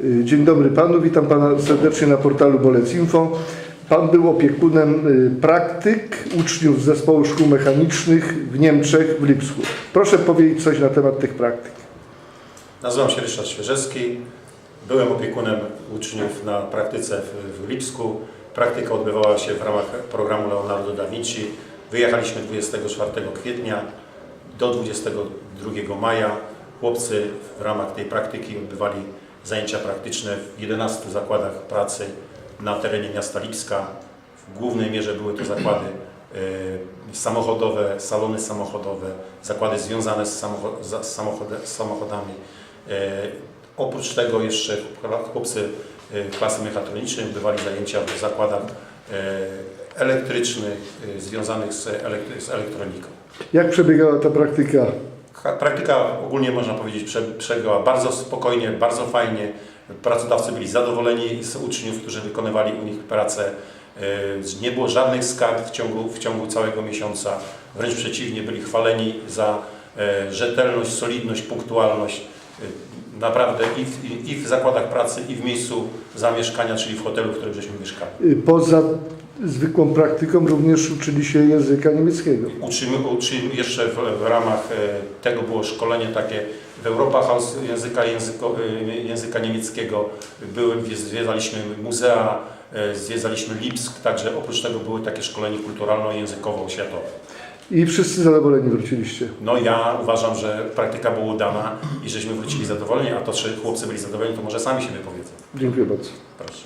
Y, Dzień dobry panu, witam pana serdecznie na portalu Bolec Info. Pan był opiekunem y, praktyk uczniów z zespołu szkół mechanicznych w Niemczech, w Lipsku. Proszę powiedzieć coś na temat tych praktyk. Nazywam się Ryszard Świeżewski. Byłem opiekunem uczniów na praktyce w, w Lipsku. Praktyka odbywała się w ramach programu Leonardo da Vinci. Wyjechaliśmy 24 kwietnia do 22 maja. Chłopcy w ramach tej praktyki odbywali zajęcia praktyczne w 11 zakładach pracy na terenie miasta Lipska. W głównej mierze były to zakłady e, samochodowe, salony samochodowe, zakłady związane z, samochodami. E, Oprócz tego jeszcze chłopcy e, klasy mechatronicznej odbywali zajęcia w zakładach elektrycznych związanych z elektroniką. Jak przebiegała ta praktyka? Ka- Praktyka ogólnie można powiedzieć prze, przebiegała bardzo spokojnie, bardzo fajnie. Pracodawcy byli zadowoleni z uczniów, którzy wykonywali u nich pracę. E, Nie było żadnych skarg w ciągu, w ciągu całego miesiąca. Wręcz przeciwnie, byli chwaleni za e, rzetelność, solidność, punktualność. E, Naprawdę i w, i w zakładach pracy, i w miejscu zamieszkania, czyli w hotelu, w którym żeśmy mieszkali. Y, Poza zwykłą praktyką również uczyli się języka niemieckiego. Uczymy, uczymy jeszcze w, w ramach e, tego było szkolenie takie w Europa House języka, języko, e, języka niemieckiego. Były, zwiedzaliśmy muzea, e, zwiedzaliśmy Lipsk, także oprócz tego były takie szkolenie kulturalno-językowo-oświatowe. I wszyscy zadowoleni wróciliście. No ja uważam, że praktyka była udana i żeśmy wrócili zadowoleni, a to, czy chłopcy byli zadowoleni, to może sami się wypowiedzą. Dziękuję bardzo. Proszę.